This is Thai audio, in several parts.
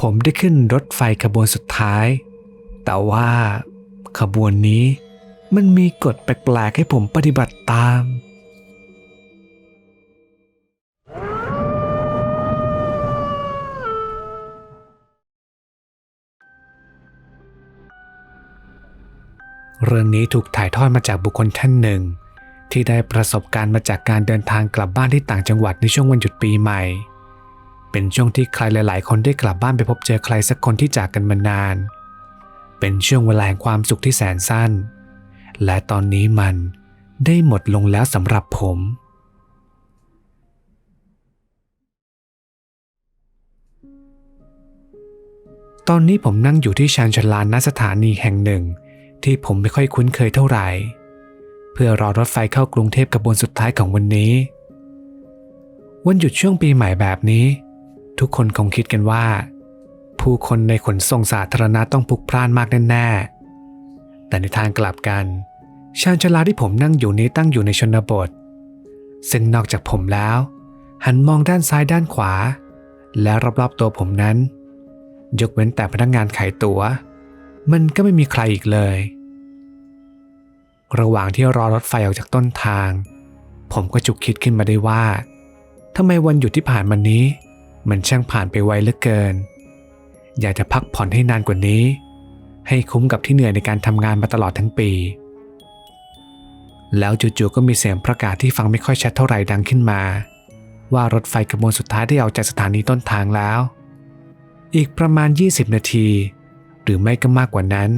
ผมได้ขึ้นรถไฟขบวนสุดท้าย แต่ว่าขบวนนี้มันมีกฎแปลกๆให้ผมปฏิบัติตาม เรื่องนี้ถูกถ่ายทอดมาจากบุคคลท่านหนึ่ง ที่ได้ประสบการณ์มาจากการเดินทางกลับบ้านที่ต่างจังหวัดในช่วงวันหยุดปีใหม่ เป็นช่วงที่ใครหลาย ๆ คนได้กลับบ้านไปพบเจอใครสักคนที่จากกันมานาน เป็นช่วงเวลาแห่งความสุขที่แสนสั้น และตอนนี้มันได้หมดลงแล้วสำหรับผม ตอนนี้ผมนั่งอยู่ที่ชานชาลาณสถานีแห่งหนึ่ง ที่ผมไม่ค่อยคุ้นเคยเท่าไหร่ เพื่อรอรถไฟเข้ากรุงเทพขบวนสุดท้ายของวันนี้ วันหยุดช่วงปีใหม่แบบนี้ ทุกคนคงคิดกันว่า ผู้คนในขนส่งสาธารณะต้องพลุกพล่านมากแน่ๆ แต่ในทางกลับกัน ชานชลาที่ผมนั่งอยู่นี้ตั้งอยู่ในชนบท ซึ่งนอกจากผมแล้ว หันมองด้านซ้ายด้านขวา และรอบๆตัวผมนั้น ยกเว้นแต่พนักงานขายตัว๋ว มันก็ไม่มีใครอีกเลย ระหว่างที่รอรถไฟออกจากต้นทาง ผมก็จุกคิดขึ้นมาได้ว่าทำไมวันหยุดที่ผ่านมานี้ มันช่างผ่านไปไวเหลือเกิน อยากจะพักผ่อนให้นานกว่านี้ ให้คุ้มกับที่เหนื่อยในการทำงานมาตลอดทั้งปี แล้วจู่ๆก็มีเสียงประกาศที่ฟังไม่ค่อยชัดเท่าไหร่ดังขึ้นมา ว่ารถไฟขบวนสุดท้ายได้ออกจากสถานีต้นทางแล้ว อีกประมาณ 20 นาที หรือไม่ก็มากกว่านั้น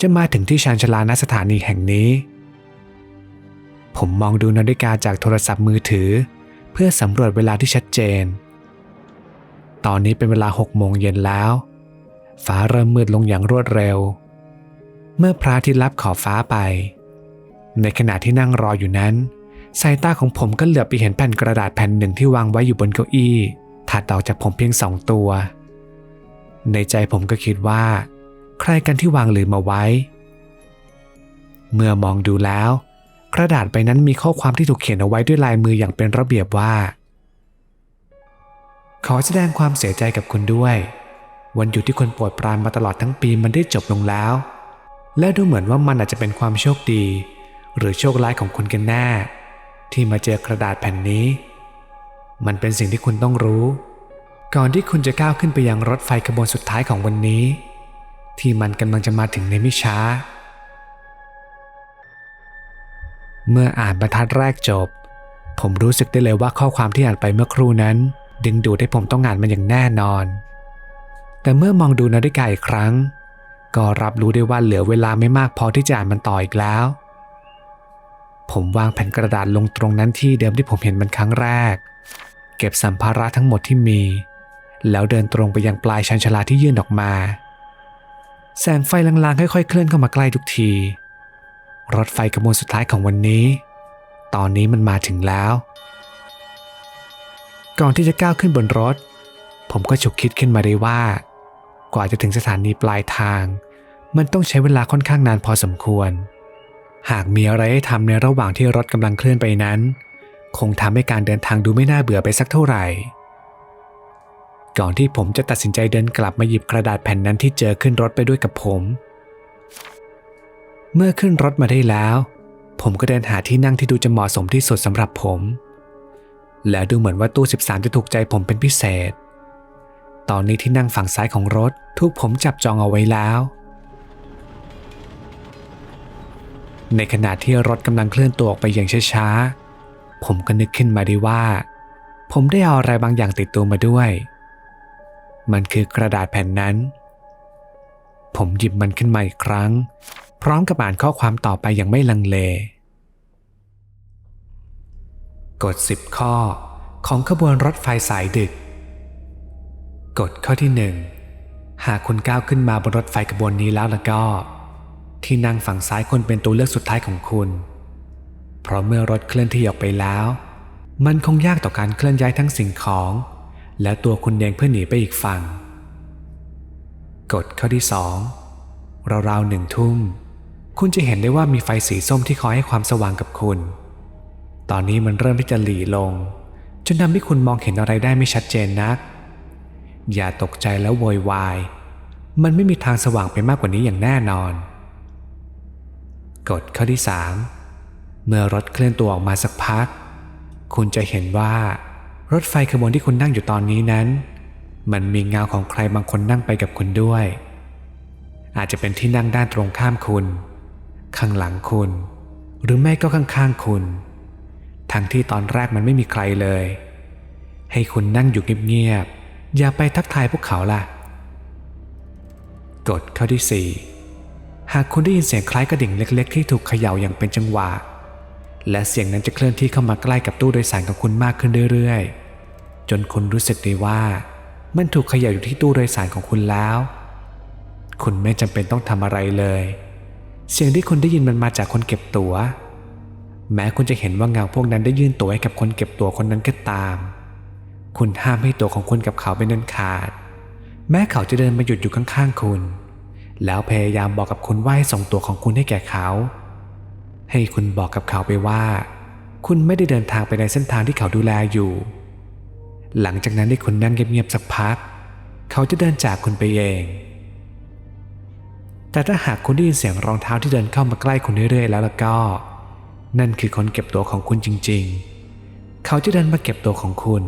จะมาถึงที่ชานชลาณสถานีแห่งนี้ ผมมองดูนาฬิกาจากโทรศัพท์มือถือ เพื่อสำรวจเวลาที่ชัดเจน ตอนนี้เป็นเวลา6โมงเย็นแล้ว ฟ้าเริ่มมืดลงอย่างรวดเร็ว เมื่อพระอาทิตย์ลับขอบฟ้าไป ในขณะที่นั่งรออยู่นั้นสายตาของผมก็เหลือบไปเห็นแผ่นกระดาษแผ่นหนึ่งที่วางไว้อยู่บนเก้าอี้ถัดออกจากผมเพียงสองตัว ในใจผมก็คิดว่า ใครกันที่วางลืมมาไว้ เมื่อมองดูแล้ว กระดาษใบนั้นมีข้อความที่ถูกเขียนเอาไว้ด้วยลายมืออย่างเป็นระเบียบว่า ขอแสดงความเสียใจกับคุณด้วย วันหยุดที่คนปรดปรานมาตลอดทั้งปีมันได้จบลงแล้ว และดูเหมือนว่ามันอาจจะเป็นความโชคดี หรือโชคร้ายของคุณกันแน่ ที่มาเจอกระดาษแผ่นนี้ มันเป็นสิ่งที่คุณต้องรู้ ก่อนที่คุณจะก้าวขึ้นไปยังรถไฟขบวนสุดท้ายของวันนี้ ที่มันกำลังจะมาถึงในไม่ช้า เมื่ออ่านบรรทัดแรกจบ ผมรู้สึกได้เลยว่าข้อความที่อ่านไปเมื่อครู่นั้น ดึงดูดให้ผมต้องอ่านมันอย่างแน่นอน แต่เมื่อมองดูนาฬิกาอีกครั้ง ก็รับรู้ได้ว่าเหลือเวลาไม่มากพอที่จะอ่านมันต่ออีกแล้ว ผมวางแผ่นกระดาษลงตรงนั้นที่เดิมที่ผมเห็นมันครั้งแรก เก็บสัมภาระทั้งหมดที่มี แล้วเดินตรงไปยังปลายชันชลาที่ยื่นออกมา แสงไฟลางๆค่อยๆเคลื่อนเข้ามาใกล้ทุกที รถไฟขบวนสุดท้ายของวันนี้ ตอนนี้มันมาถึงแล้ว ก่อนที่จะก้าวขึ้นบนรถ ผมก็ฉุกคิดขึ้นมาได้ว่า กว่าจะถึงสถานีปลายทาง มันต้องใช้เวลาค่อนข้างนานพอสมควร หากมีอะไรให้ทำในระหว่างที่รถกำลังเคลื่อนไปนั้น คงทำให้การเดินทางดูไม่น่าเบื่อไปสักเท่าไหร่ ก่อนที่ผมจะตัดสินใจเดินกลับมาหยิบกระดาษแผ่นนั้นที่เจอขึ้นรถไปด้วยกับผม เมื่อขึ้นรถมาได้แล้ว ผมก็เดินหาที่นั่งที่ดูจะเหมาะสมที่สุดสำหรับผม และดูเหมือนว่าตู้ 13 จะถูกใจผมเป็นพิเศษ ตอนนี้ที่นั่งฝั่งซ้ายของรถถูกผมจับจองเอาไว้แล้ว ในขณะที่รถกำลังเคลื่อนตัวออกไปอย่างช้าๆ ผมก็นึกขึ้นมาได้ว่า ผมได้เอาอะไรบางอย่างติดตัวมาด้วย มันคือกระดาษแผ่นนั้น ผมหยิบมันขึ้นมาอีกครั้ง พร้อมกับอ่านข้อความต่อไปอย่างไม่ลังเล กฎ 10 ข้อของขบวนรถไฟสายดึก กฎข้อที่ 1 หากคุณก้าวขึ้นมาบนรถไฟขบวนนี้แล้วแล้วก็ ที่นั่งฝั่งซ้ายควรเป็นตัวเลือกสุดท้ายของคุณ เพราะเมื่อรถเคลื่อนที่ออกไปแล้ว มันคงยากต่อการเคลื่อนย้ายทั้งสิ่งของ และตัวคุณเองเพื่อหนีไปอีกฝั่ง กฎข้อที่สองราวๆหนึ่งทุ่ม คุณจะเห็นได้ว่ามีไฟสีส้มที่คอยให้ความสว่างกับคุณ ตอนนี้มันเริ่มที่จะหลีลง จนทำให้คุณมองเห็นอะไรได้ไม่ชัดเจนนัก อย่าตกใจแล้วโวยวาย มันไม่มีทางสว่างไปมากกว่านี้อย่างแน่นอน กฎข้อที่ 3 เมื่อรถเคลื่อนตัวออกมาสักพัก คุณจะเห็นว่ารถไฟขบวนที่คุณนั่งอยู่ตอนนี้นั้น มันมีเงาของใครบางคนนั่งไปกับคุณด้วย อาจจะเป็นที่นั่งด้านตรงข้ามคุณ ข้างหลังคุณ หรือไม่ก็ข้างๆคุณ ทั้งที่ตอนแรกมันไม่มีใครเลย ให้คุณนั่งอยู่เงียบๆ อย่าไปทักทายพวกเขาล่ะ กฎข้อที่ 4 หากคุณได้ยินเสียงคล้ายกระดิ่งเล็กๆ ที่ถูกเขย่าอย่างเป็นจังหวะ และเสียงนั้นจะเคลื่อนที่เข้ามาใกล้กับตู้โดยสารของคุณมากขึ้นเรื่อยๆ จนคุณรู้สึกได้ว่า มันถูกเขย่าอยู่ที่ตู้โดยสารของคุณแล้ว คุณไม่จำเป็นต้องทำอะไรเลย เสียงที่คุณได้ยินมันมาจากคนเก็บตัว๋ว แม้คุณจะเห็นว่าเงาพวกนั้นได้ยื่นตัวให้กับคนเก็บตัวคนนั้นก็ตาม คุณห้ามให้ตัวของคุณกับเขาเป็นนันขาด แม้เขาจะเดินมาหยุดอยู่ข้างๆคุณ แล้วพยายามบอกกับคุณว่าให้ส่งตัวของคุณให้แก่เขา ให้คุณบอกกับเขาไปว่า คุณไม่ได้เดินทางไปในเส้นทางที่เขาดูแลอยู่ หลังจากนั้นที่คุณนั่งเงียบๆสักพัก เขาจะเดินจากคุณไปเอง แต่ถ้าหากคุณได้ยินเสียงรองเท้าที่เดินเข้ามาใกล้คุณเรื่อยๆ แล้วล่ะก็ นั่นคือคนเก็บตัวของคุณจริง ๆ เขาจะเดินมาเก็บตัวของคุณ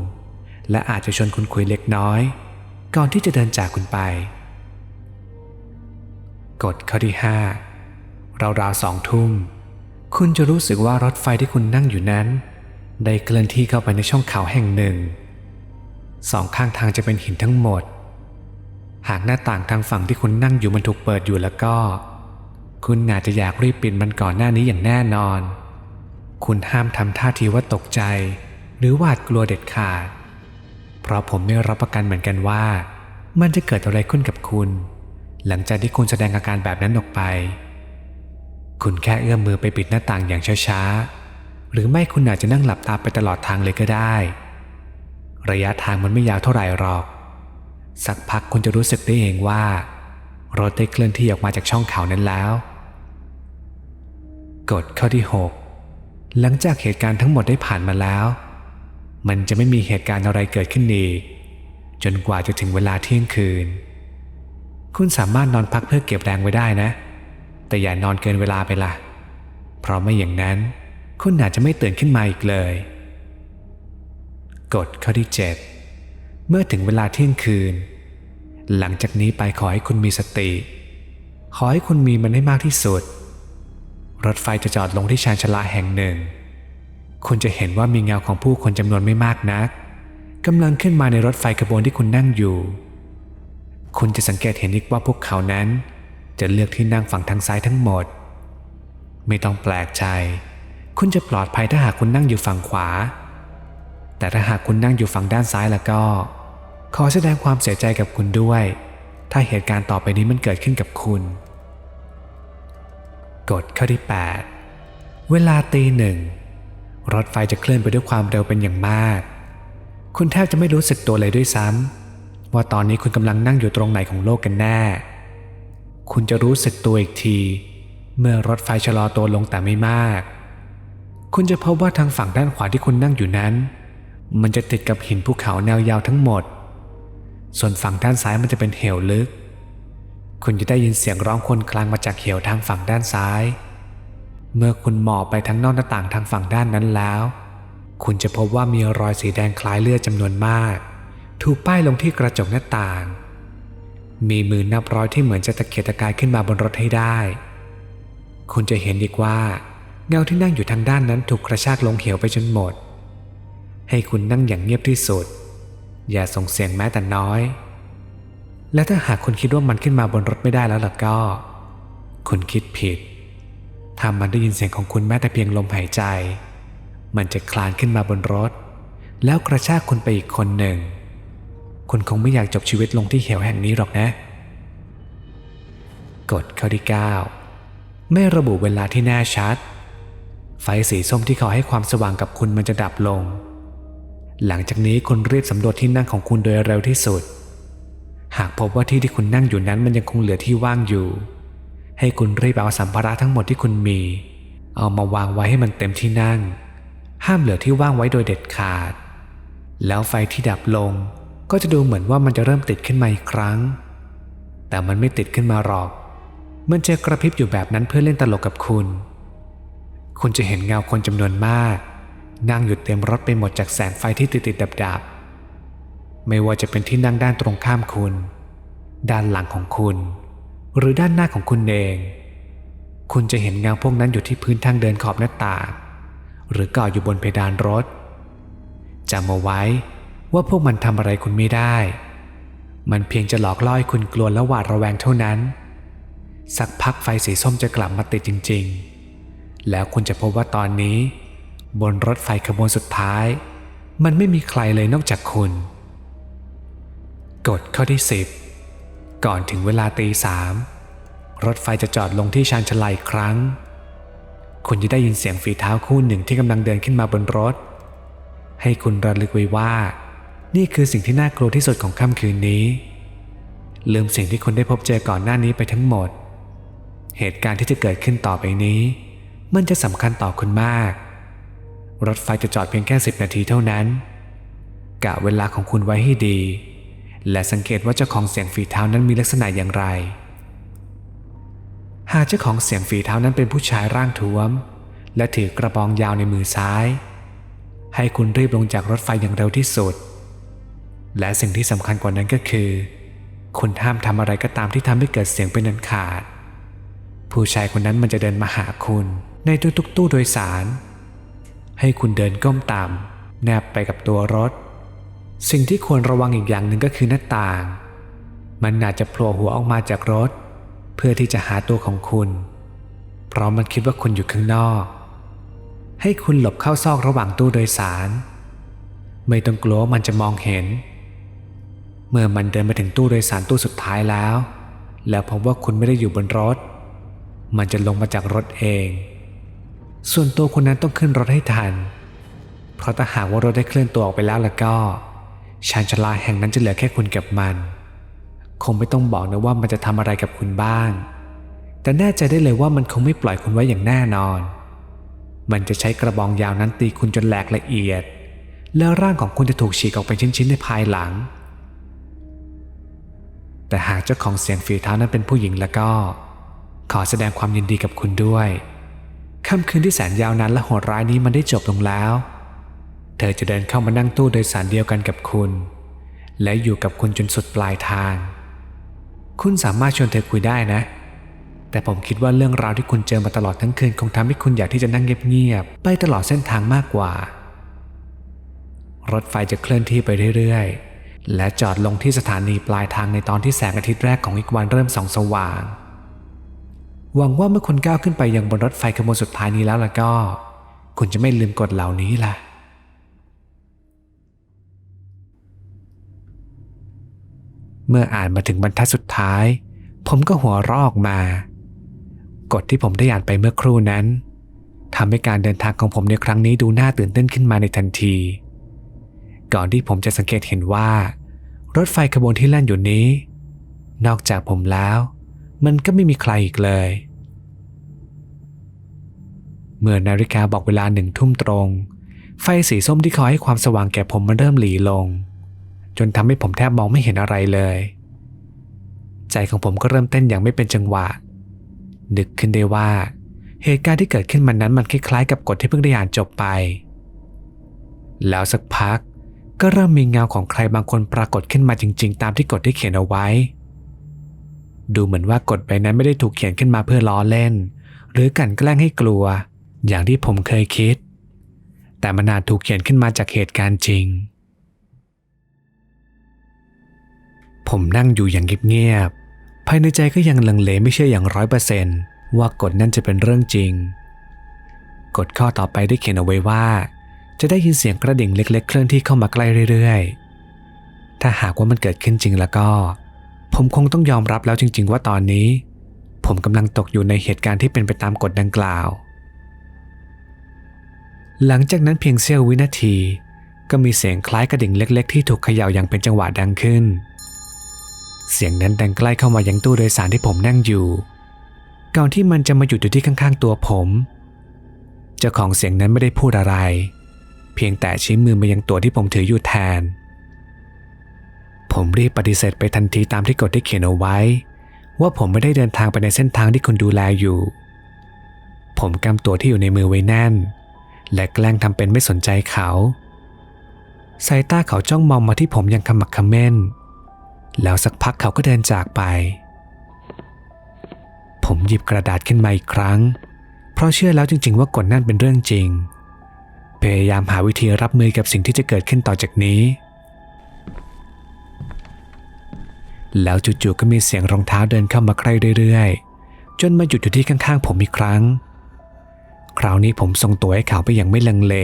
และอาจจะชวนคุณคุยเล็กน้อย ก่อนที่จะเดินจากคุณไป กฎข้อที่ 5 ราวๆสองทุ่ม คุณจะรู้สึกว่ารถไฟที่คุณนั่งอยู่นั้น ได้เคลื่อนที่เข้าไปในช่องเขาแห่งหนึ่ง สองข้างทางจะเป็นหินทั้งหมด หากหน้าต่างทางฝั่งที่คุณนั่งอยู่มันถูกเปิดอยู่แล้วก็ คุณอาจจะอยากรีบปิดมันก่อนหน้านี้อย่างแน่นอน คุณห้ามทำท่าทีว่าตกใจ หรือหวาดกลัวเด็ดขาด เพราะผมไม่รับประกันเหมือนกันว่า มันจะเกิดอะไรขึ้นกับคุณ หลังจากที่คุณแสดงอาการแบบนั้นออกไป คุณแค่เอื้อมมือไปปิดหน้าต่างอย่างช้าๆ หรือไม่คุณอาจจะนั่งหลับตาไปตลอดทางเลยก็ได้ ระยะทางมันไม่ยาวเท่าไหร่หรอก สักพักคุณจะรู้สึกได้เองว่ารถได้เคลื่อนที่ออกมาจากช่องเขานั้นแล้ว กฎข้อที่ 6 หลังจากเหตุการณ์ทั้งหมดได้ผ่านมาแล้ว มันจะไม่มีเหตุการณ์อะไรเกิดขึ้นอีก จนกว่าจะถึงเวลาเที่ยงคืน คุณสามารถนอนพักเพื่อเก็บแรงไว้ได้นะ แต่อย่านอนเกินเวลาไปละเพราะไม่อย่างนั้นคุณอาจจะไม่ตื่นขึ้นมาอีกเลย กฎข้อที่ 7 เมื่อถึงเวลาเที่ยงคืน หลังจากนี้ไปขอให้คุณมีสติ ขอให้คุณมีมันให้มากที่สุด รถไฟจะจอดลงที่ชานชาลาแห่งหนึ่ง คุณจะเห็นว่ามีเงาของผู้คนจำนวนไม่มากนักกำลังขึ้นมาในรถไฟขบวนที่คุณนั่งอยู่ คุณจะสังเกตเห็นอีกว่าพวกเขานั้น จะเลือกที่นั่งฝั่งทางซ้ายทั้งหมด ไม่ต้องแปลกใจ คุณจะปลอดภัยถ้าหากคุณนั่งอยู่ฝั่งขวา แต่ถ้าหากคุณนั่งอยู่ฝั่งด้านซ้ายแล้วก็ ขอแสดงความเสียใจกับคุณด้วย ถ้าเหตุการณ์ต่อไปนี้มันเกิดขึ้นกับคุณ กฎข้อที่ 8 เวลาตีหนึ่ง รถไฟจะเคลื่อนไปด้วยความเร็วเป็นอย่างมาก คุณแทบจะไม่รู้สึกตัวเลยด้วยซ้ำว่าตอนนี้คุณกำลังนั่งอยู่ตรงไหนของโลกกันแน่ คุณจะรู้สึกตัวอีกที เมื่อรถไฟชะลอตัวลงแต่ไม่มาก คุณจะพบว่าทางฝั่งด้านขวาที่คุณนั่งอยู่นั้น มันจะติดกับหินภูเขาแนวยาวทั้งหมด ส่วนฝั่งด้านซ้ายมันจะเป็นเหวลึก คุณจะได้ยินเสียงร้องคนคลางมาจากเหวทางฝั่งด้านซ้าย เมื่อคุณมองไปทางนอกหน้าต่างทางฝั่งด้านนั้นแล้ว คุณจะพบว่ามีรอยสีแดงคล้ายเลือดจำนวนมาก ถูกป้ายลงที่กระจกหน้าต่าง มีมือนับร้อยที่เหมือนจะตะเกียกตะกายขึ้นมาบนรถให้ได้ คุณจะเห็นอีกว่า เงาที่นั่งอยู่ทางด้านนั้นถูกกระชากลงเหวไปจนหมด ให้คุณนั่งอย่างเงียบที่สุด อย่าส่งเสียงแม้แต่น้อย และถ้าหากคุณคิดว่ามันขึ้นมาบนรถไม่ได้แล้วล่ะก็ คุณคิดผิด ถ้ามันได้ยินเสียงของคุณแม้แต่เพียงลมหายใจ มันจะคลานขึ้นมาบนรถ แล้วกระชากคุณไปอีกคนหนึ่ง คุณคงไม่อยากจบชีวิตลงที่เหวแห่งนี้หรอกนะ กฎข้อที่ 9 ไม่ระบุเวลาที่แน่ชัด ไฟสีส้มที่เขาให้ความสว่างกับคุณมันจะดับลง หลังจากนี้คุณรีบสำรวจที่นั่งของคุณโดยเร็วที่สุด หากพบว่าที่ที่คุณนั่งอยู่นั้นมันยังคงเหลือที่ว่างอยู่ ให้คุณรีบเอาสัมภาระทั้งหมดที่คุณมี เอามาวางไว้ให้มันเต็มที่นั่ง ห้ามเหลือที่ว่างไว้โดยเด็ดขาด แล้วไฟที่ดับลงก็จะดูเหมือนว่ามันจะเริ่มติดขึ้นมาอีกครั้ง แต่มันไม่ติดขึ้นมาหรอก มันจะกระพริบอยู่แบบนั้นเพื่อเล่นตลกกับคุณ คุณจะเห็นเงาคนจำนวนมาก นั่งอยู่เต็มรถไปหมดจากแสงไฟที่ติดติดดับดับๆ ไม่ว่าจะเป็นที่นั่งด้านตรงข้ามคุณ ด้านหลังของคุณ หรือด้านหน้าของคุณเอง คุณจะเห็นเงาพวกนั้นอยู่ที่พื้นทางเดินขอบหน้าต่างหรือก่ออยู่บนเพดานรถจำเอาไว้ว่าพวกมันทำอะไรคุณไม่ได้ มันเพียงจะหลอกล่อให้คุณกลัวและหวาดระแวงเท่านั้น สักพักไฟสีส้มจะกลับมาติดจริง ๆ แล้วคุณจะพบว่าตอนนี้ บนรถไฟขบวนสุดท้าย มันไม่มีใครเลยนอกจากคุณ กฎข้อที่ 10 ก่อนถึงเวลาตีสามรถไฟจะจอดลงที่ชานชลาอีกครั้ง คุณจะได้ยินเสียงฝีเท้าคู่หนึ่งที่กำลังเดินขึ้นมาบนรถ ให้คุณระลึกไว้ว่า นี่คือสิ่งที่น่ากลัวที่สุดของค่ำคืนนี้ ลืมสิ่งที่คุณได้พบเจอก่อนหน้านี้ไปทั้งหมด เหตุการณ์ที่จะเกิดขึ้นต่อไปนี้ มันจะสำคัญต่อคุณมาก รถไฟจะจอดเพียงแค่สิบนาทีเท่านั้น กะเวลาของคุณไว้ให้ดี และสังเกตว่าเจ้าของเสียงฝีเท้านั้นมีลักษณะอย่างไร หากเจ้าของเสียงฝีเท้านั้นเป็นผู้ชายร่างท้วม และถือกระบองยาวในมือซ้าย ให้คุณรีบลงจากรถไฟอย่างเร็วที่สุด และสิ่งที่สำคัญกว่านั้นก็คือ คุณห้ามทำอะไรก็ตามที่ทำให้เกิดเสียงเป็นอันขาด ผู้ชายคนนั้นมันจะเดินมาหาคุณในทุกๆตู้โดยสาร ให้คุณเดินก้มต่ำแนบไปกับตัวรถ สิ่งที่ควรระวังอีกอย่างหนึ่งก็คือหน้าต่าง มันอาจจะโผล่หัวออกมาจากรถ เพื่อที่จะหาตัวของคุณ เพราะมันคิดว่าคุณอยู่ข้างนอก ให้คุณหลบเข้าซอกระหว่างตู้โดยสาร ไม่ต้องกลัวมันจะมองเห็น เมื่อมันเดินมาถึงตู้โดยสารตู้สุดท้ายแล้ว แล้วพบว่าคุณไม่ได้อยู่บนรถ มันจะลงมาจากรถเอง ส่วนตัวคุณนั้นต้องขึ้นรถให้ทัน เพราะถ้าหากว่ารถได้เคลื่อนตัวออกไปแล้วแล้วก็ ชานชลาแห่งนั้นจะเหลือแค่คุณกับมัน คงไม่ต้องบอกนะว่ามันจะทำอะไรกับคุณบ้าง แต่แน่ใจได้เลยว่ามันคงไม่ปล่อยคุณไว้อย่างแน่นอน มันจะใช้กระบองยาวนั้นตีคุณจนแหลกละเอียด แล้วร่างของคุณจะถูกฉีกออกเป็นชิ้นๆในภายหลัง แต่หากเจ้าของเสียงฝีเท้านั้นเป็นผู้หญิงแล้วก็ ขอแสดงความยินดีกับคุณด้วยค่ำคืนที่แสนยาวนานและโหดร้ายนี้มันได้จบลงแล้ว เธอจะเดินเข้ามานั่งตู้โดยสารเดียวกันกับคุณ และอยู่กับคุณจนสุดปลายทาง คุณสามารถชวนเธอคุยได้นะ แต่ผมคิดว่าเรื่องราวที่คุณเจอมาตลอดทั้งคืนคงทำให้คุณอยากที่จะนั่งเงียบๆไปตลอดเส้นทางมากกว่า รถไฟจะเคลื่อนที่ไปเรื่อยๆ และจอดลงที่สถานีปลายทางในตอนที่แสงอาทิตย์แรกของอีกวันเริ่มส่องสว่างหวังว่าเมื่อคุณก้าวขึ้นไปยังบนรถไฟขบวนสุดท้ายนี้แล้วล่ะก็ คุณจะไม่ลืมกฎเหล่านี้ล่ะ เมื่ออ่านมาถึงบรรทัดสุดท้าย ผมก็หัวรออกมา กฎที่ผมได้อ่านไปเมื่อครู่นั้นทำให้การเดินทางของผมในครั้งนี้ดูน่าตื่นเต้นขึ้นมาในทันที ก่อนที่ผมจะสังเกตเห็นว่า รถไฟขบวนที่แล่นอยู่นี้ นอกจากผมแล้ว มันก็ไม่มีใครอีกเลย เมื่อนาฬิกาบอกเวลาหนึ่งทุ่มตรง ไฟสีส้มที่คอยให้ความสว่างแก่ผมมันเริ่มหลีลง จนทำให้ผมแทบมองไม่เห็นอะไรเลย ใจของผมก็เริ่มเต้นอย่างไม่เป็นจังหวะ นึกขึ้นได้ว่า เหตุการณ์ที่เกิดขึ้นมันนั้นมันคล้ายๆกับกฎที่เพิ่งได้อ่านจบไป แล้วสักพักก็เริ่มมีเงาของใครบางคนปรากฏขึ้นมาจริง ๆ ตามที่กฎได้เขียนเอาไว้ ดูเหมือนว่ากฎใบนั้นไม่ได้ถูกเขียนขึ้นมาเพื่อล้อเล่น หรือกลั่นแกล้งให้กลัว อย่างที่ผมเคยคิด แต่มันอาจถูกเขียนขึ้นมาจากเหตุการณ์จริง ผมนั่งอยู่อย่างเงียบๆ ภายในใจก็ยังลังเลไม่เชื่ออย่างร้อยเปอร์เซนต์ว่ากฎนั่นจะเป็นเรื่องจริง กฎข้อต่อไปได้เขียนเอาไว้ว่า จะได้ยินเสียงกระดิ่งเล็ก ๆ เคลื่อนที่เข้ามาใกล้เรื่อยๆ ถ้าหากว่ามันเกิดขึ้นจริงแล้วก็ ผมคงต้องยอมรับแล้วจริง ๆ ว่าตอนนี้ ผมกำลังตกอยู่ในเหตุการณ์ที่เป็นไปตามกฎดังกล่าว หลังจากนั้นเพียงเสี้ยววินาที ก็มีเสียงคล้ายกระดิ่งเล็ก ๆ ที่ถูกเขย่าอย่างเป็นจังหวะดังขึ้น เสียงนั้นดังใกล้เข้ามายังตู้โดยสารที่ผมนั่งอยู่ ก่อนที่มันจะมาหยุดอยู่ที่ข้างๆตัวผม เจ้าของเสียงนั้นไม่ได้พูดอะไร เพียงแต่ชี้มือมายังตัวที่ผมถืออยู่แทน ผมรีบปฏิเสธไปทันทีตามที่กฎได้เขียนเอาไว้ ว่าผมไม่ได้เดินทางไปในเส้นทางที่คุณดูแลอยู่ ผมกำตัวที่อยู่ในมือไว้แน่น และแกล้งทำเป็นไม่สนใจเขาสายตาเขาจ้องมองมาที่ผมอย่างขมักขม้น แล้วสักพักเขาก็เดินจากไป ผมหยิบกระดาษขึ้นมาอีกครั้ง เพราะเชื่อแล้วจริง ๆ ว่ากฎนั่นเป็นเรื่องจริง พยายามหาวิธีรับมือกับสิ่งที่จะเกิดขึ้นต่อจากนี้ แล้วจู่ๆก็มีเสียงรองเท้าเดินเข้ามาใกล้เรื่อยๆ จนมาหยุดอยู่ที่ข้างๆ ผมอีกครั้ง คราวนี้ผมส่งตัวให้เขาไปอย่างไม่ลังเล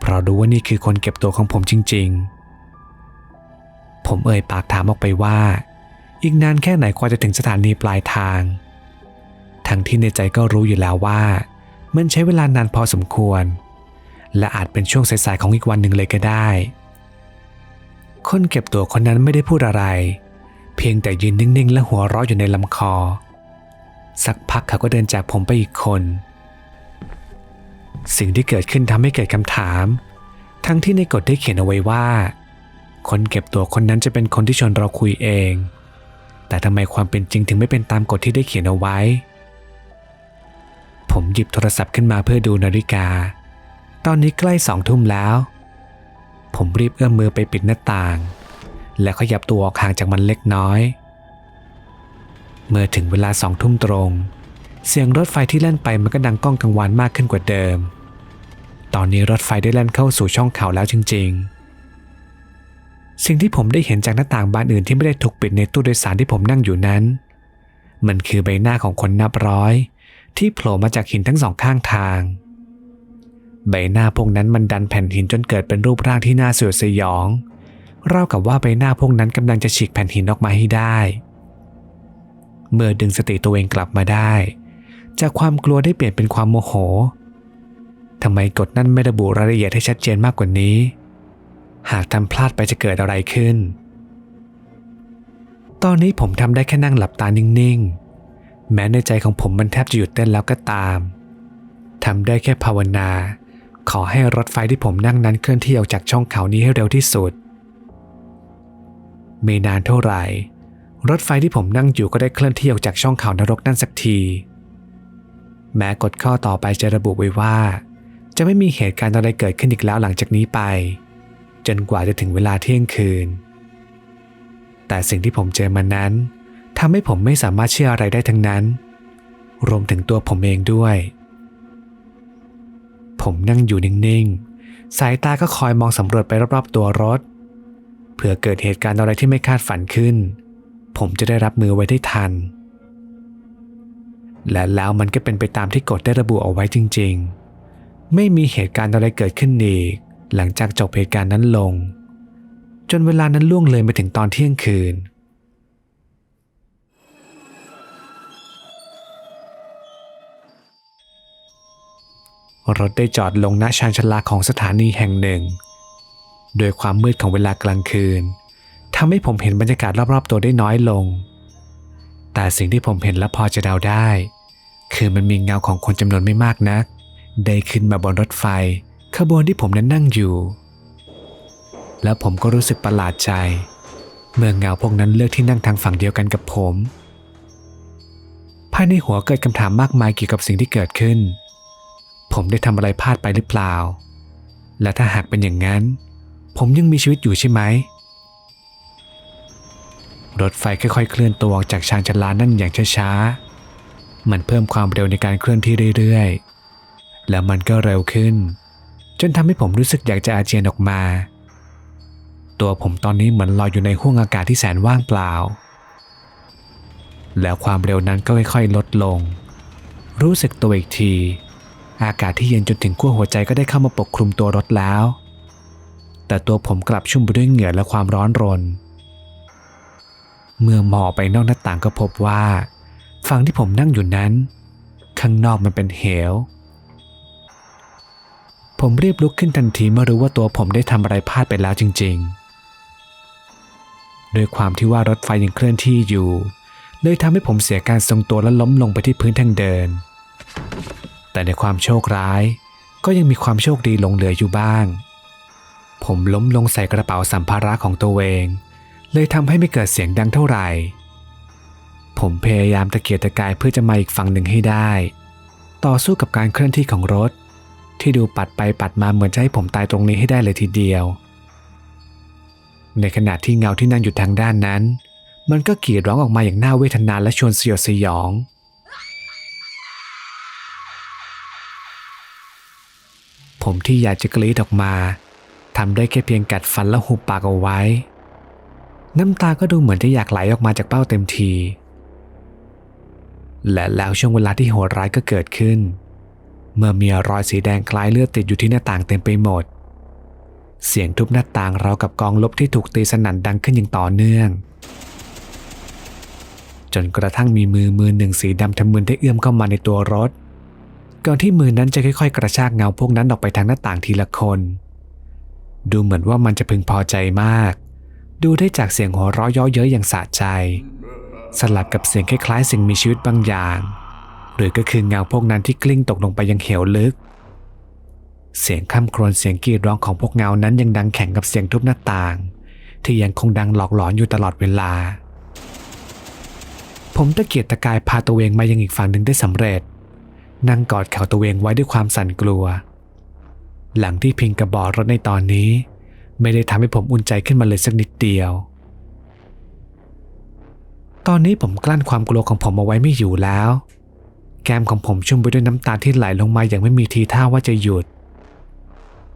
เพราะรู้ว่านี่คือคนเก็บตัวของผมจริง ๆ ผมเอ่ยปากถามออกไปว่า อีกนานแค่ไหนกว่าจะถึงสถานีปลายทาง ทั้งที่ในใจก็รู้อยู่แล้วว่า มันใช้เวลานานพอสมควร และอาจเป็นช่วงสายๆของอีกวันหนึ่งเลยก็ได้ คนเก็บตัวคนนั้นไม่ได้พูดอะไร เพียงแต่ยืนนิ่งๆ และหัวเราะอยู่ในลำคอ สักพักเขาก็เดินจากผมไปอีกคน สิ่งที่เกิดขึ้นทำให้เกิดคำถาม ทั้งที่ในกฎได้เขียนเอาไว้ว่า คนเก็บตัวคนนั้นจะเป็นคนที่ชวนเราคุยเอง แต่ทำไมความเป็นจริงถึงไม่เป็นตามกฎที่ได้เขียนเอาไว้ ผมหยิบโทรศัพท์ขึ้นมาเพื่อดูนาฬิกา ตอนนี้ใกล้สองทุ่มแล้ว ผมรีบเอื้อมมือไปปิดหน้าต่าง และขยับตัวออกห่างจากมันเล็กน้อย เมื่อถึงเวลาสองทุ่มตรง เสียงรถไฟที่แล่นไปมันก็ดังก้องกังวานมากขึ้นกว่าเดิม ตอนนี้รถไฟได้แล่นเข้าสู่ช่องเขาแล้วจริง ๆ สิ่งที่ผมได้เห็นจากหน้าต่างบานอื่นที่ไม่ได้ถูกปิดในตู้โดยสารที่ผมนั่งอยู่นั้น มันคือใบหน้าของคนนับร้อย ที่โผล่มาจากหินทั้งสองข้างทาง ใบหน้าพวกนั้นมันดันแผ่นหินจนเกิดเป็นรูปร่างที่น่าสยดสยองราวกับว่าใบหน้าพวกนั้นกำลังจะฉีกแผ่นหินออกมาให้ได้ เมื่อดึงสติตัวเองกลับมาได้ จากความกลัวได้เปลี่ยนเป็นความโมโหทำไมกฎนั่นไม่ระบุรายละเอียดให้ชัดเจนมากกว่านี้ หากทำพลาดไปจะเกิดอะไรขึ้น ตอนนี้ผมทำได้แค่นั่งหลับตานิ่งๆ แม้ในใจของผมมันแทบจะหยุดเต้นแล้วก็ตามทำได้แค่ภาวนา ขอให้รถไฟที่ผมนั่งนั้นเคลื่อนที่ออกจากช่องเขานี้ให้เร็วที่สุด ไม่นานเท่าไหร่ รถไฟที่ผมนั่งอยู่ก็ได้เคลื่อนที่ออกจากช่องเขานรกนั่นสักที แม้กฎข้อต่อไปจะระบุไว้ว่า จะไม่มีเหตุการณ์อะไรเกิดขึ้นอีกแล้วหลังจากนี้ไป จนกว่าจะถึงเวลาเที่ยงคืน แต่สิ่งที่ผมเจอมานั้นทำให้ผมไม่สามารถเชื่ออะไรได้ทั้งนั้น รวมถึงตัวผมเองด้วย ผมนั่งอยู่นิ่งๆ สายตาก็คอยมองสำรวจไปรอบๆตัวรถ เผื่อเกิดเหตุการณ์อะไรที่ไม่คาดฝันขึ้น ผมจะได้รับมือไว้ได้ทัน และแล้วมันก็เป็นไปตามที่กฎได้ระบุเอาไว้จริง ๆ ไม่มีเหตุการณ์อะไรเกิดขึ้นอีก หลังจากจบเหตุการณ์นั้นลง จนเวลานั้นล่วงเลยมาถึงตอนเที่ยงคืน รถได้จอดลงณชานชาลาของสถานีแห่งหนึ่ง โดยความมืดของเวลากลางคืนทำให้ผมเห็นบรรยากาศรอบๆตัวได้น้อยลง แต่สิ่งที่ผมเห็นและพอจะเดาได้ คือมันมีเงาของคนจำนวนไม่มากนัก ได้ขึ้นมาบนรถไฟ ขบวนที่ผมนั้นนั่งอยู่ แล้วผมก็รู้สึกประหลาดใจ เมื่อเงาพวกนั้นเลือกที่นั่งทางฝั่งเดียวกันกับผม ภายในหัวเกิดคำถามมากมายเกี่ยวกับสิ่งที่เกิดขึ้น ผมได้ทำอะไรพลาดไปหรือเปล่า และถ้าหากเป็นอย่างนั้น ผมยังมีชีวิตอยู่ใช่ไหมรถไฟค่อยๆ เคลื่อนตัวออกจากชานชลานั่นอย่างช้าๆ มันเพิ่มความเร็วในการเคลื่อนที่เรื่อยๆ แล้วมันก็เร็วขึ้น จนทำให้ผมรู้สึกอยากจะอาเจียนออกมา ตัวผมตอนนี้เหมือนลอยอยู่ในห้วงอากาศที่แสนว่างเปล่า แล้วความเร็วนั้นก็ค่อยๆลดลง รู้สึกตัวอีกที อากาศที่เย็นจนถึงขั้วหัวใจก็ได้เข้ามาปกคลุมตัวรถแล้ว แต่ตัวผมกลับชุ่มไปด้วยเหงื่อและความร้อนรน เมื่อมองไปนอกหน้าต่างก็พบว่า ฝั่งที่ผมนั่งอยู่นั้น ข้างนอกมันเป็นเหว ผมรีบลุกขึ้นทันทีเมื่อรู้ว่าตัวผมได้ทำอะไรพลาดไปแล้วจริงๆด้วยความที่ว่ารถไฟยังเคลื่อนที่อยู่ เลยทำให้ผมเสียการทรงตัวและล้มลงไปที่พื้นทางเดิน แต่ในความโชคร้าย ก็ยังมีความโชคดีหลงเหลืออยู่บ้าง ผมล้มลงใส่กระเป๋าสัมภาระของตัวเอง เลยทำให้ไม่เกิดเสียงดังเท่าไหร่ ผมพยายามตะเกียกตะกายเพื่อจะมาอีกฝั่งหนึ่งให้ได้ ต่อสู้กับการเคลื่อนที่ของรถ ที่ดูปัดไปปัดมาเหมือนจะให้ผมตายตรงนี้ให้ได้เลยทีเดียว ในขณะที่เงาที่นั่งอยู่ทางด้านนั้น มันก็กรีดร้องออกมาอย่างน่าเวทนาและชวนสยดสยอง ผมที่อยากจะกรีดออกมาทำได้แค่เพียงกัดฟันและหุบปากเอาไว้ น้ำตาก็ดูเหมือนจะอยากไหลออกมาจากเป้าเต็มที และแล้วช่วงเวลาที่โหดร้ายก็เกิดขึ้น เมื่อมีรอยสีแดงคล้ายเลือดติดอยู่ที่หน้าต่างเต็มไปหมด เสียงทุบหน้าต่างเรากับกองลบที่ถูกตีสนั่นดังขึ้นอย่างต่อเนื่อง จนกระทั่งมีมือมือหนึ่งสีดำทำมืนได้เอื้อมเข้ามาในตัวรถ ก่อนที่มือนั้นจะค่อย ๆ กระชากเงาพวกนั้นออกไปทางหน้าต่างทีละคน ดูเหมือนว่ามันจะพึงพอใจมาก ดูได้จากเสียงหัวเราะเย่อเย้ยอย่างสะใจ สลับกับเสียงคล้ายๆ สิ่งมีชีวิตบางอย่าง หรือก็คือเงาพวกนั้นที่กลิ้งตกลงไปยังเหวลึก เสียงข้ามครวญเสียงกรีดร้องของพวกเงานั้นยังดังแข่งกับเสียงทุบหน้าต่าง ที่ยังคงดังหลอกหลอนอยู่ตลอดเวลา ผมตะเกียกตะกายพาตัวเองมายังอีกฝั่งหนึ่งได้สำเร็จ นั่งกอดเข่าตัวเองไว้ด้วยความสั่นกลัว หลังที่พิงกระบอกรถในตอนนี้ ไม่ได้ทำให้ผมอุ่นใจขึ้นมาเลยสักนิดเดียวตอนนี้ผมกลั้นความกลัวของผมเอาไว้ไม่อยู่แล้ว แก้มของผมชุ่มไปด้วยน้ำตาที่ไหลลงมาอย่างไม่มีทีท่าว่าจะหยุด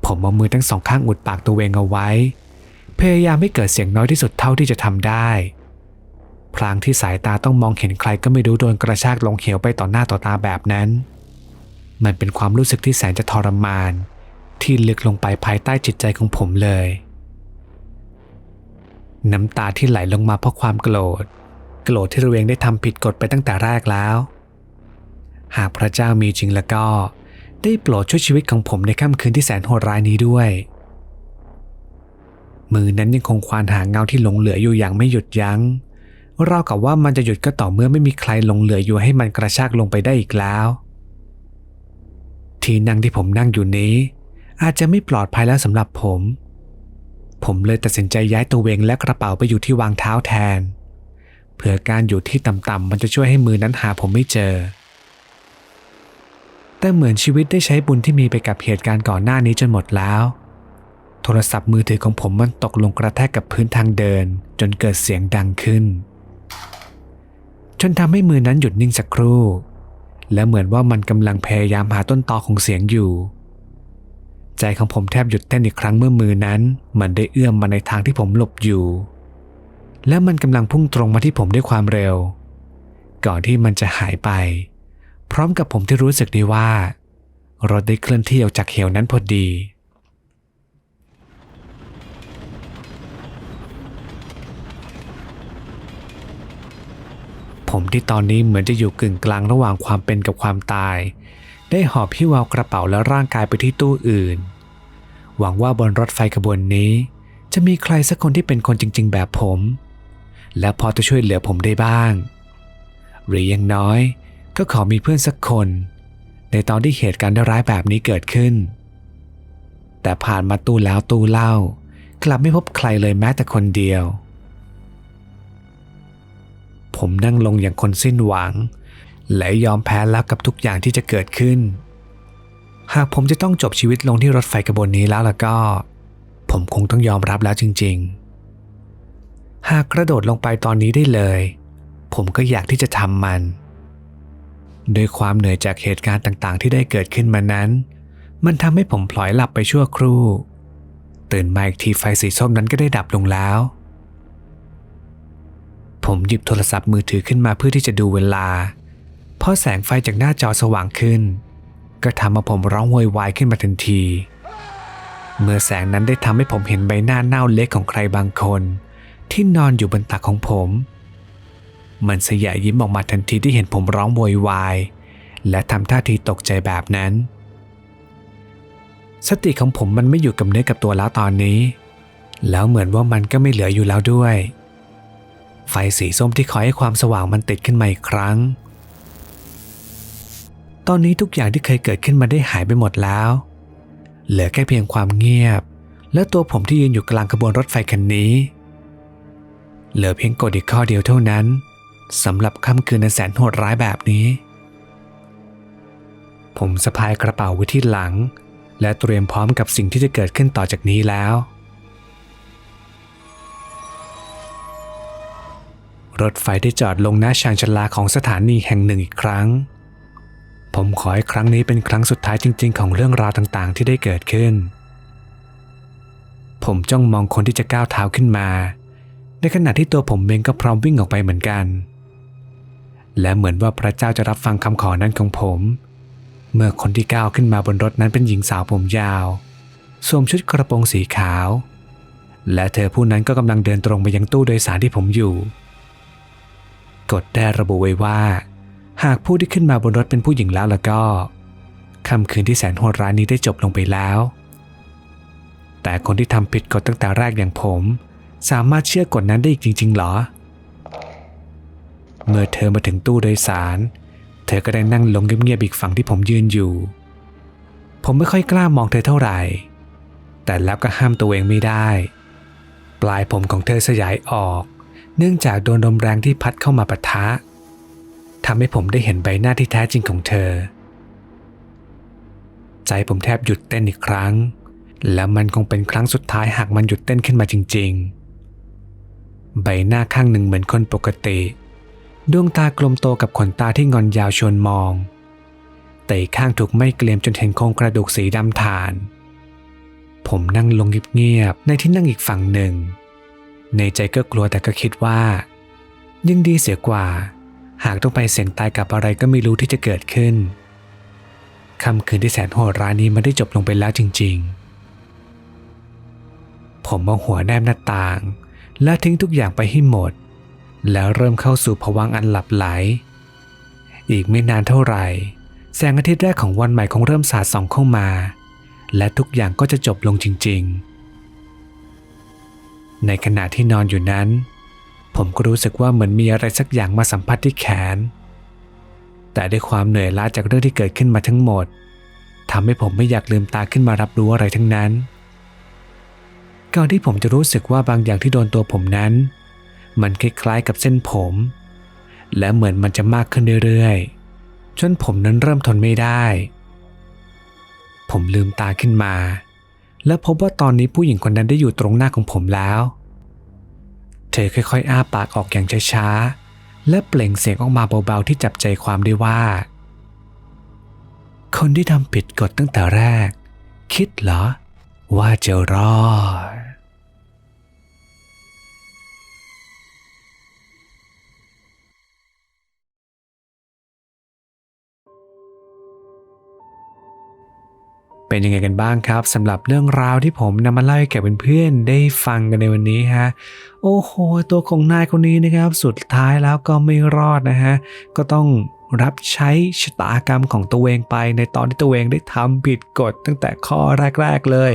ผมเอามือทั้งสองข้างอุดปากตัวเองเอาไว้ พยายามไม่เกิดเสียงน้อยที่สุดเท่าที่จะทำได้ พลางที่สายตาต้องมองเห็นใครก็ไม่รู้โดนกระชากลงเหวไปต่อหน้าต่อตาแบบนั้น มันเป็นความรู้สึกที่แสนจะทรมาน ที่ลึกลงไปภายใต้จิตใจของผมเลย น้ำตาที่ไหลลงมาเพราะความโกรธ โกรธที่ระเวงได้ทำผิดกฎไปตั้งแต่แรกแล้ว หากพระเจ้ามีจริงแล้วก็ ได้โปรดช่วยชีวิตของผมในค่ำคืนที่แสนโหดร้ายนี้ด้วย มือนั้นยังคงควานหาเงาที่หลงเหลืออยู่อย่างไม่หยุดยัง้งเรากับว่ามันจะหยุดก็ต่อเมื่อไม่มีใครหลงเหลืออยู่ให้มันกระชากลงไปได้อีกแล้ว ที่นั่งที่ผมนั่งอยู่นี้ อาจจะไม่ปลอดภัยแล้วสำหรับผม ผมเลยตัดสินใจย้ายตัวเวงและกระเป๋าไปอยู่ที่วางเท้าแทนเพื่อการอยู่ที่ต่ำๆมันจะช่วยให้มือนั้นหาผมไม่เจอ แต่เหมือนชีวิตได้ใช้บุญที่มีไปกับเหตุการณ์ก่อนหน้านี้จนหมดแล้ว โทรศัพท์มือถือของผมมันตกลงกระแทกกับพื้นทางเดิน จนเกิดเสียงดังขึ้น จนทำให้มือนั้นหยุดนิ่งสักครู่ และเหมือนว่ามันกำลังพยายามหาต้นตอของเสียงอยู่ ใจของผมแทบหยุดเต้นอีกครั้งเมื่อมือนั้น มันได้เอื้อมมาในทางที่ผมหลบอยู่ และมันกำลังพุ่งตรงมาที่ผมด้วยความเร็ว ก่อนที่มันจะหายไป พร้อมกับผมที่รู้สึกด้ว่า รถได้เคลื่อนที่ออกจากเหวนั้นพอดี ผมที่ตอนนี้เหมือนจะอยู่กึ่งกลางระหว่างความเป็นกับความตาย ได้หอบพิ้วเอากระเป๋าและร่างกายไปที่ตู้อื่น หวังว่าบนรถไฟขบวนนี้ จะมีใครสักคนที่เป็นคนจริง ๆ แบบผม และพอจะช่วยเหลือผมได้บ้าง หรืออยังน้อย ก็ขอมีเพื่อนสักคน ในตอนที่เหตุการณ์ร้ายแบบนี้เกิดขึ้น แต่ผ่านมาตู้แล้วตู้เล่า กลับไม่พบใครเลยแม้แต่คนเดียว ผมนั่งลงอย่างคนสิ้นหวัง และยอมแพ้แล้วกับทุกอย่างที่จะเกิดขึ้น หากผมจะต้องจบชีวิตลงที่รถไฟกระบวนนี้แล้วล่ะก็ ผมคงต้องยอมรับแล้วจริง ๆ หากกระโดดลงไปตอนนี้ได้เลย ผมก็อยากที่จะทำมัน ด้วยความเหนื่อยจากเหตุการณ์ต่างๆ ที่ได้เกิดขึ้นมานั้น มันทำให้ผมพลอยหลับไปชั่วครู่ ตื่นมาอีกทีไฟสีส้มนั้นก็ได้ดับลงแล้ว ผมหยิบโทรศัพท์มือถือขึ้นมาเพื่อที่จะดูเวลาพอแสงไฟจากหน้าจอสว่างขึ้น ก็ทำให้ผมร้องโวยวายขึ้นมาทันที เมื่อแสงนั้นได้ทำให้ผมเห็นใบหน้าเน่าเล็กของใครบางคน ที่นอนอยู่บนตักของผม มันสยยิ้มออกมาทันทีที่เห็นผมร้องโวยวาย และทำท่าทีตกใจแบบนั้น สติของผมมันไม่อยู่กับเนื้อกับตัวแล้วตอนนี้ แล้วเหมือนว่ามันก็ไม่เหลืออยู่แล้วด้วย ไฟสีส้มที่คอยให้ความสว่างมันติดขึ้นมาอีกครั้ง ตอนนี้ทุกอย่างที่เคยเกิดขึ้นมาได้หายไปหมดแล้ว เหลือแค่เพียงความเงียบ และตัวผมที่ยืนอยู่กลางขบวนรถไฟคันนี้ เหลือเพียงกฎอีกข้อเดียวเท่านั้น สำหรับค่ำคืนอันแสนโหดร้ายแบบนี้ ผมสะพายกระเป๋าไว้ที่หลัง และเตรียมพร้อมกับสิ่งที่จะเกิดขึ้นต่อจากนี้แล้ว รถไฟได้จอดลงหน้าชานชาลาของสถานีแห่งหนึ่งอีกครั้ง ผมขอให้ครั้งนี้เป็นครั้งสุดท้ายจริง ๆ ของเรื่องราวต่างๆ ที่ได้เกิดขึ้น ผมจ้องมองคนที่จะก้าวเท้าขึ้นมาในขณะที่ตัวผมเองก็พร้อมวิ่งออกไปเหมือนกัน และเหมือนว่าพระเจ้าจะรับฟังคำขอนั้นของผม เมื่อคนที่ก้าวขึ้นมาบนรถนั้นเป็นหญิงสาวผมยาวสวมชุดกระโปรงสีขาว และเธอผู้นั้นก็กำลังเดินตรงไปยังตู้โดยสารที่ผมอยู่กฎได้ระบุไว้ว่า หากผู้ที่ขึ้นมาบนรถเป็นผู้หญิงแล้วแล้วก็ค่ำคืนที่แสนโหดร้ายนี้ได้จบลงไปแล้ว แต่คนที่ทำผิดกฎตั้งแต่แรกอย่างผม สามารถเชื่อกฎนั้นได้อีกจริง ๆ หรอ เมื่อเธอมาถึงตู้โดยสาร เธอก็ได้นั่งลงเงียบๆอีกฝั่งที่ผมยืนอยู่ ผมไม่ค่อยกล้ามองเธอเท่าไหร่ แต่แล้วก็ห้ามตัวเองไม่ได้ ปลายผมของเธอสยายออก เนื่องจากโดนลมแรงที่พัดเข้ามาปะทะทำให้ผมได้เห็นใบหน้าที่แท้จริงของเธอ ใจผมแทบหยุดเต้นอีกครั้ง และมันคงเป็นครั้งสุดท้ายหากมันหยุดเต้นขึ้นมาจริง ๆ ใบหน้าข้างหนึ่งเหมือนคนปกติ ดวงตากลมโตกับขนตาที่งอนยาวชวนมอง แต่ข้างถูกไม่เกลียมจนเห็นโครงกระดูกสีดำฐาน ผมนั่งลงเงียบๆในที่นั่งอีกฝั่งหนึ่ง ในใจก็กลัวแต่ก็คิดว่า ยิ่งดีเสียกว่า หากต้องไปเสี่ยงตายกับอะไรก็ไม่รู้ที่จะเกิดขึ้นค่ำคืนที่แสนโหดร้ายนี้มันได้จบลงไปแล้วจริง ๆ ผมเอาหัวแนบหน้าต่าง และทิ้งทุกอย่างไปให้หมด แล้วเริ่มเข้าสู่ภวังอันหลับไหล อีกไม่นานเท่าไหร่ แสงอาทิตย์แรกของวันใหม่คงเริ่มสาดส่องเข้ามา และทุกอย่างก็จะจบลงจริง ๆ ในขณะที่นอนอยู่นั้น ผมก็รู้สึกว่าเหมือนมีอะไรสักอย่างมาสัมผัสที่แขน แต่ด้วยความเหนื่อยล้าจากเรื่องที่เกิดขึ้นมาทั้งหมดทำให้ผมไม่อยากลืมตาขึ้นมารับรู้อะไรทั้งนั้นก่อนที่ผมจะรู้สึกว่าบางอย่างที่โดนตัวผมนั้น มันคล้ายๆกับเส้นผม และเหมือนมันจะมากขึ้นเรื่อยๆ จนผมนั้นเริ่มทนไม่ได้ ผมลืมตาขึ้นมา และพบว่าตอนนี้ผู้หญิงคนนั้นได้อยู่ตรงหน้าของผมแล้ว เธอค่อยๆ อ้าปากออกอย่างช้าๆ และเปล่งเสียงออกมาเบาๆ ที่จับใจความได้ว่า คนที่ทำผิดกฎตั้งแต่แรก คิดเหรอ ว่าจะรอด เป็นยังไงกันบ้างครับสำหรับเรื่องราวที่ผมนำมาเล่าให้แก่เพื่อนๆได้ฟังกันในวันนี้ฮะโอ้โหตัวของนายคนนี้นะครับ สุดท้ายแล้วก็ไม่รอดนะฮะก็ต้องรับใช้ชะตากรรมของตัวเองไปในตอนที่ตัวเองได้ทำผิดกฎตั้งแต่ข้อแรก ๆเลย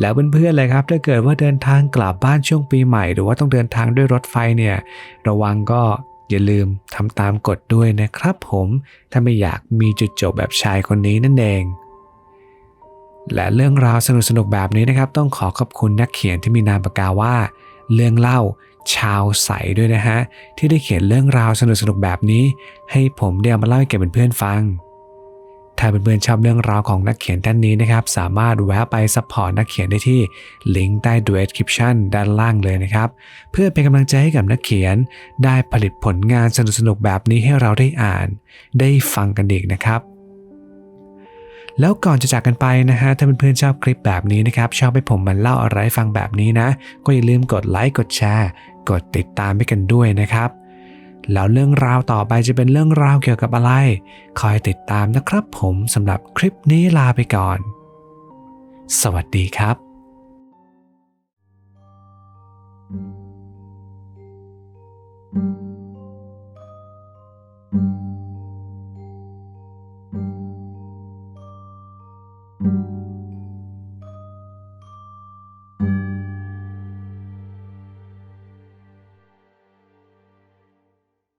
แล้วเพื่อนๆเลยครับถ้าเกิดว่าเดินทางกลับบ้านช่วงปีใหม่ หรือว่าต้องเดินทางด้วยรถไฟเนี่ยระวังก็อย่าลืมทำตามกฎด้วยนะครับผมถ้าไม่อยากมีจุดจบแบบชายคนนี้นั่นเอง และเรื่องราวสนุกๆแบบนี้นะครับ ต้องขอขอบคุณนักเขียนที่มีนามปากกาว่า เรื่องเล่าชาวใสด้วยนะฮะ ที่ได้เขียนเรื่องราวสนุกๆแบบนี้ ให้ผมได้เอามาเล่าให้แก่เพื่อนๆฟัง ถ้าเพื่อนๆชอบเรื่องราวของนักเขียนท่านนี้นะครับ สามารถแวะไปซัพพอร์ตนักเขียนได้ที่ลิงก์ใต้ description ด้านล่างเลยนะครับ เพื่อเป็นกำลังใจให้กับนักเขียน ได้ผลิตผลงานสนุกๆแบบนี้ให้เราได้อ่าน ได้ฟังกันอีกนะครับ แล้วก่อนจะจากกันไปนะฮะถ้าเพื่อนๆชอบคลิปแบบนี้นะครับ ชอบให้ผมมาเล่าอะไรฟังแบบนี้นะ ก็อย่าลืมกดไลค์กดแชร์ กดติดตามไปกันด้วยนะครับ แล้วเรื่องราวต่อไปจะเป็นเรื่องราวเกี่ยวกับอะไร คอยติดตามนะครับผมสำหรับคลิปนี้ลาไปก่อน สวัสดีครับ